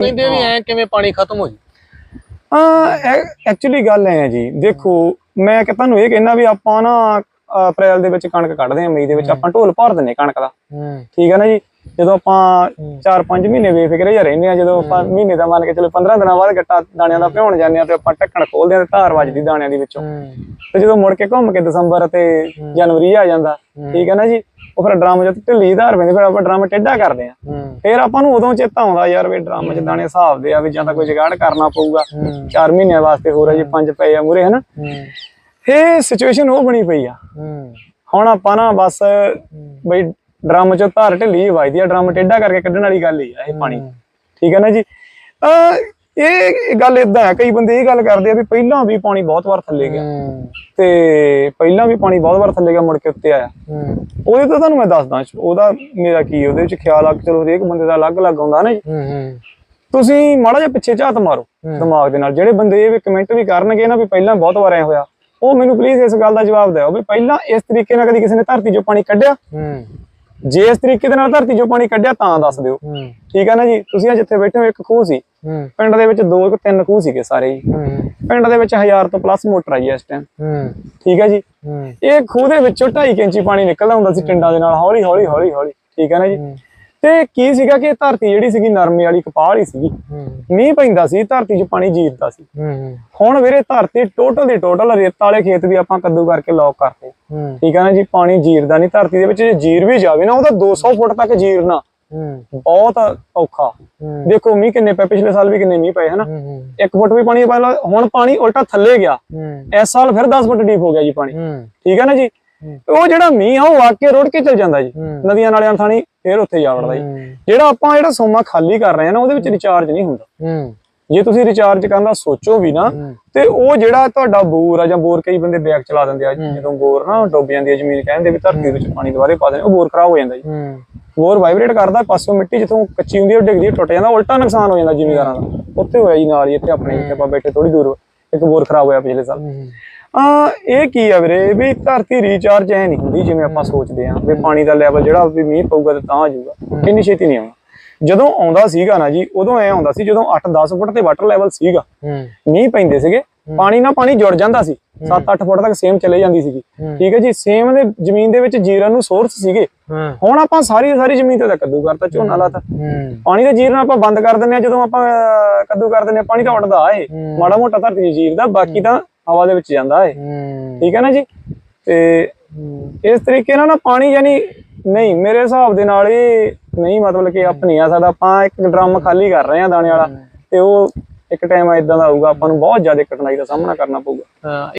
ਕਹਿੰਦੇ ਵੀ ਐ ਕਿਵੇਂ ਪਾਣੀ ਖਤਮ ਹੋ ਜੀ ਹਾਂ ਐਕਚੁਅਲੀ ਗੱਲ ਐ ਜੀ। ਦੇਖੋ ਮੈਂ ਕਿ ਤੁਹਾਨੂੰ ਇਹ ਕਹਿਣਾ ਵੀ ਆਪਾਂ ਨਾ ਅਪ੍ਰੈਲ ਦੇ ਵਿੱਚ ਕਣਕ ਕੱਢਦੇ ਹਾਂ ਮਈ ਦੇ ਵਿੱਚ ਆਪਾਂ ਢੋਲ ਭਰ ਦਿੰਨੇ ਕਣਕ ਦਾ। ਠੀਕ ਹੈ ਨਾ ਜੀ? ਜਦੋਂ ਆਪਾਂ 4-5 ਮਹੀਨੇ ਬੇਫਿਕਰੇ ਜਿਹਾ ਰਹਿੰਦੇ ਆ ਜਦੋਂ ਆਪਾਂ ਮਹੀਨੇ ਦਾ ਮੰਨ ਕੇ ਚਲੋ 15 ਦਿਨਾਂ ਬਾਅਦ ਗੱਟਾ ਦਾਣਿਆਂ ਦਾ ਭਿਉਣ ਜਾਂਦੇ ਆ ਤੇ ਆਪਾਂ ਢੱਕਣ ਖੋਲਦੇ ਆ ਤੇ ਧਾਰ ਵੱਜਦੀ ਦਾਣਿਆਂ ਦੀ ਵਿੱਚੋਂ। ਤੇ ਜਦੋਂ ਮੁੜ ਕੇ ਘੁੰਮ ਕੇ ਦਸੰਬਰ ਤੇ ਜਨਵਰੀ ਆ ਜਾਂਦਾ ਠੀਕ ਹੈ ਨਾ ਜੀ? ਉਹ ਫਿਰ ਡਰਮ ਚ ਢਿੱਲੀ ਧਾਰ ਪੈਂਦੀ ਫਿਰ ਆਪਾਂ ਡਰਮ ਟੇਢਾ ਕਰਦੇ ਆ ਫਿਰ ਆਪਾਂ ਨੂੰ ਉਦੋਂ ਚੇਤਾ ਆਉਂਦਾ ਯਾਰ ਵੀ ਡਰਮ ਚ ਦਾਣੇ ਹਿਸਾਬ ਦੇ ਆ ਵੀ ਜਾਂ ਤਾਂ ਕੋਈ ਜਗਾੜ ਕਰਨਾ ਪਊਗਾ। 4 ਮਹੀਨਿਆਂ ਵਾਸਤੇ ਹੋਰ ਆ ਜੀ 5 ਪਏ ਆ ਮੂਰੇ ਹਨਾ? ਇਹ ਸਿਚੁਏਸ਼ਨ ਉਹ ਬਣੀ ਪਈ ਆ। ਹੁਣ ਆਪਾਂ ਨਾ ਬਸ ਬਈ ਡਰਮ ਚੋਂ ਧਾਰ ਢਿੱਲੀ ਵੱਜਦੀ ਆ ਡਰਮ ਟੇਢਾ ਕਰਕੇ ਕੱਢਣ ਵਾਲੀ ਗੱਲ ਹੀ ਆ ਇਹ ਪਾਣੀ। ਠੀਕ ਹੈ ਨਾ ਜੀ? ਇਹ ਗੱਲ ਇਦਾਂ ਹੈ ਕਈ ਬੰਦੇ ਇਹ ਗੱਲ ਕਰਦੇ ਆ ਵੀ ਪਹਿਲਾਂ ਵੀ ਪਾਣੀ ਬਹੁਤ ਵਾਰ ਥੱਲੇ ਗਿਆ। ਤੇ ਪਹਿਲਾਂ ਵੀ ਪਾਣੀ ਬਹੁਤ ਵਾਰ ਥੱਲੇ ਗਿਆ ਮੁੜ ਕੇ ਉੱਤੇ ਆਇਆ। ਉਹਦੇ ਤਾਂ ਤੁਹਾਨੂੰ ਮੈਂ ਦੱਸਦਾ ਉਹਦਾ ਮੇਰਾ ਕੀ ਉਹਦੇ ਵਿੱਚ ਖਿਆਲ ਆ ਕਿ ਚਲੋ ਹਰੇਕ ਬੰਦੇ ਦਾ ਅਲੱਗ-ਅਲੱਗ ਆਉਂਦਾ ਨਾ ਜੀ। ਤੁਸੀਂ ਮਾੜਾ ਜਿਹਾ ਪਿੱਛੇ ਝਾਤ ਮਾਰੋ ਦਿਮਾਗ ਦੇ ਨਾਲ। ਜਿਹੜੇ ਬੰਦੇ ਇਹ ਵੀ ਕਮੈਂਟ ਵੀ ਕਰਨਗੇ ਨਾ ਵੀ ਪਹਿਲਾਂ ਬਹੁਤ ਵਾਰ ਐ ਹੋਇਆ ਉਹ ਮੈਨੂੰ ਪਲੀਜ਼ ਇਸ ਗੱਲ ਦਾ ਜਵਾਬ ਦਿਓ ਵੀ ਪਹਿਲਾਂ ਇਸ ਤਰੀਕੇ ਨਾਲ ਕਦੀ ਕਿਸੇ ਨੇ ਧਰਤੀ 'ਚੋਂ ਪਾਣੀ ਕੱਢਿਆ? ਜੇ ਇਸ ਤਰੀਕੇ ਦੇ ਨਾਲ ਧਰਤੀ 'ਚੋਂ ਪਾਣੀ ਕੱਢਿਆ ਤਾਂ ਦੱਸ ਦਿਓ। ਠੀਕ ਹੈ ਨਾ ਜੀ? ਤੁਸੀਂ ਜਿੱਥੇ ਬੈਠੇ ਹੋ ਇੱਕ ਖੂਹ ਸੀ। ਪਿੰਡ ਦੇ ਵਿੱਚ ਦੋ ਤਿੰਨ ਖੂਹ ਸੀਗੇ ਸਾਰੇ ਹੂੰ। ਪਿੰਡ ਦੇ ਵਿੱਚ 1000 ਤੋਂ ਪਲੱਸ ਮੋਟਰ ਆਈ ਇਸ ਟਾਈਮ ਠੀਕ ਹੈ ਜੀ? ਇਹ ਖੂਹ ਦੇ ਵਿੱਚੋਂ 2.5 ਇੰਚੀ ਪਾਣੀ ਨਿਕਲਦਾ ਹੁੰਦਾ ਸੀ ਟਿੰਡਾਂ ਦੇ ਨਾਲ ਹੌਲੀ ਹੌਲੀ ਹੌਲੀ ਹੌਲੀ ਠੀਕ ਹੈ ਨਾ ਜੀ? ਤੇ ਕੀ ਸੀਗਾ ਕਿ ਧਰਤੀ ਜਿਹੜੀ ਸੀਗੀ ਨਰਮੇ ਵਾਲੀ ਕਪਾਹ ਵਾਲੀ ਸੀਗੀ। ਮੀਂਹ ਪੈਂਦਾ ਸੀ ਧਰਤੀ 'ਚ ਪਾਣੀ ਜੀਰਦਾ ਸੀ। ਹੁਣ ਵੀਰੇ ਧਰਤੀ ਟੋਟਲ ਦੀ ਟੋਟਲ ਰੇਤਾ ਵਾਲੇ ਖੇਤ ਵੀ ਆਪਾਂ ਕੱਦੂ ਕਰਕੇ ਲੌਕ ਕਰਤੇ। ਠੀਕ ਹੈ ਨਾ ਜੀ ਪਾਣੀ ਜੀਰਦਾ ਨਹੀਂ ਧਰਤੀ ਦੇ ਵਿੱਚ ਜੇ ਜੀਰ ਵੀ ਜਾਵੇ ਨਾ ਉਹਦਾ 200 ਫੁੱਟ ਤੱਕ ਜੀਰਨਾ ਬਹੁਤ ਔਖਾ। ਦੇਖੋ ਮੀਂਹ ਕਿੰਨੇ ਪਏ ਪਿਛਲੇ ਸਾਲ ਵੀ ਕਿੰਨੇ ਮੀਂਹ ਪਏ ਹਨਾ? 1 ਫੁੱਟ ਵੀ ਪਾਣੀ ਪਹਿਲਾਂ ਹੁਣ ਪਾਣੀ ਉਲਟਾ ਥੱਲੇ ਗਿਆ। ਇਸ ਸਾਲ ਫਿਰ 10 ਫੁੱਟ ਡੀਪ ਹੋ ਗਿਆ ਜੀ ਪਾਣੀ। ਠੀਕ ਹੈ ਨਾ ਜੀ? ਉਹ ਜਿਹੜਾ ਮੀਂਹ ਆ ਉਹ ਆ ਕੇ ਰੁੜ ਕੇ ਚਲ ਜਾਂਦਾ ਜੀ। ਨਦੀਆਂ ਨਾਲਿਆਂ ਥਾਣੀ ਫੇਰ ਉੱਥੇ ਜਾ ਵੜਦਾ ਜੀ। ਜਿਹੜਾ ਆਪਾਂ ਜਿਹੜਾ ਸੋਮਾ ਖਾਲੀ ਕਰ ਰਹੇ ਆ ਨਾ ਉਹਦੇ ਵਿੱਚ ਰਿਚਾਰਜ ਨਹੀਂ ਹੁੰਦਾ। ਜੇ ਤੁਸੀਂ ਰਿਚਾਰਜ ਕਰਨ ਦਾ ਸੋਚੋ ਵੀ ਨਾ ਤੇ ਉਹ ਜਿਹੜਾ ਤੁਹਾਡਾ ਬੋਰ ਆ ਜਾਂ ਬੋਰ ਕਈ ਬੰਦੇ ਬੈਕ ਚਲਾ ਦਿੰਦੇ ਆ ਜਦੋਂ ਬੋਰ ਨਾ ਡੁੱਬ ਜਾਂਦੀ ਹੈ ਜ਼ਮੀਨ ਕਹਿੰਦੇ ਵੀ ਧਰਤੀ ਵਿੱਚ ਪਾਣੀ ਦੁਬਾਰੇ ਪਾ ਦੇਣੇ ਉਹ ਬੋਰ ਖਰਾਬ ਹੋ ਜਾਂਦਾ ਜੀ। ਬੋਰ ਵਾਈਬ੍ਰੇਟ ਕਰਦਾ ਪਾਸੋਂ ਮਿੱਟੀ ਜਿੱਥੋਂ ਕੱਚੀ ਹੁੰਦੀ ਹੈ ਉਹ ਡਿੱਗਦੀ ਟੁੱਟ ਜਾਂਦਾ ਉਲਟਾ ਨੁਕਸਾਨ ਹੋ ਜਾਂਦਾ ਜ਼ਿਮੀਂਦਾਰਾਂ ਦਾ। ਉੱਥੇ ਹੋਇਆ ਜੀ ਨਾਲ ਹੀ ਇੱਥੇ ਆਪਣੇ ਜਿੱਥੇ ਆਪਾਂ ਬੈਠੇ ਥੋੜੀ ਦੂਰ ਇੱਕ ਬੋਰ ਖਰਾਬ ਹੋਇਆ ਪਿਛਲੇ ਸਾਲ। ਆ ਇਹ ਕੀ ਆ ਵੀਰੇ? ਵੀ ਧਰਤੀ ਰੀਚਾਰਜ ਐ ਨਹੀਂ ਹੁੰਦੀ ਜਿਵੇਂ ਆਪਾਂ ਸੋਚਦੇ ਆ ਵੀ ਪਾਣੀ ਦਾ ਲੈਵਲ ਜਿਹੜਾ ਵੀ ਮੀਂਹ ਪਊਗਾ ਤੇ ਤਾਂ ਆ ਜਾਊਗਾ ਇੰਨੀ ਛੇਤੀ ਨਹੀਂ ਆਉਣਾ। ਜਦੋਂ ਆਉਂਦਾ ਸੀਗਾ ਨਾ ਜੀ ਉਦੋਂ ਐ ਆਉਂਦਾ ਸੀ ਜਦੋਂ 8-10 ਫੁੱਟ ਤੇ ਵਾਟਰ ਲੈਵਲ ਸੀਗਾ। ਮੀਂਹ ਪੈਂਦੇ ਸੀਗੇ ਪਾਣੀ ਨਾਲ ਪਾਣੀ ਜੁੜ ਜਾਂਦਾ ਸੀ। 7-8 ਫੁੱਟ ਤੱਕ ਸੇਮ ਚਲੇ ਜਾਂਦੀ ਸੀਗੀ। ਠੀਕ ਹੈ ਜੀ ਸੇਮ ਦੇ ਜ਼ਮੀਨ ਦੇ ਵਿੱਚ ਜੀਰਨ ਨੂੰ ਸੋਰਸ ਸੀਗੇ। ਹੁਣ ਆਪਾਂ ਸਾਰੀ ਸਾਰੀ ਜ਼ਮੀਨ ਤੇ ਤਾਂ ਕੱਦੂ ਕਰਤਾ ਝੋਨਾ ਲਾਤਾ। ਪਾਣੀ ਦਾ ਜੀਰਨਾ ਆਪਾਂ ਬੰਦ ਕਰ ਦਿੰਦੇ ਆ ਜਦੋਂ ਆਪਾਂ ਕੱਦੂ ਕਰ ਦਿੰਦੇ ਆ ਪਾਣੀ ਤਾਂ ਉੱਡਦਾ ਏ ਮਾੜਾ ਮੋਟਾ ਧਰਤੀ ਜੀਰਦਾ ਬਾਕੀ ਤਾਂ ਹਵਾ ਦੇ ਵਿੱਚ ਜਾਂਦਾ ਹੂੰ। ਠੀਕ ਹੈ ਨਾ ਜੀ? ਤੇ ਇਸ ਤਰੀਕੇ ਨਾਲ ਨਾ ਪਾਣੀ ਯਾਨੀ ਨਹੀਂ ਮੇਰੇ ਹਿਸਾਬ ਦੇ ਨਾਲ ਇਹ ਨਹੀਂ ਮਤਲਬ ਕਿ ਆਪ ਨਹੀਂ ਆ ਸਕਦਾ। ਆਪਾਂ ਇੱਕ ਡਰਮ ਖਾਲੀ ਕਰ ਰਹੇ ਆ ਦਾਣੇ ਵਾਲਾ ਤੇ ਉਹ ਇੱਕ ਟਾਈਮ ਇਦਾਂ ਦਾ ਆਊਗਾ ਆਪਾਂ ਨੂੰ ਬਹੁਤ ਜ਼ਿਆਦਾ ਕਠਿਨਾਈ ਦਾ ਸਾਹਮਣਾ ਕਰਨਾ ਪਊਗਾ। ਹਾਂ।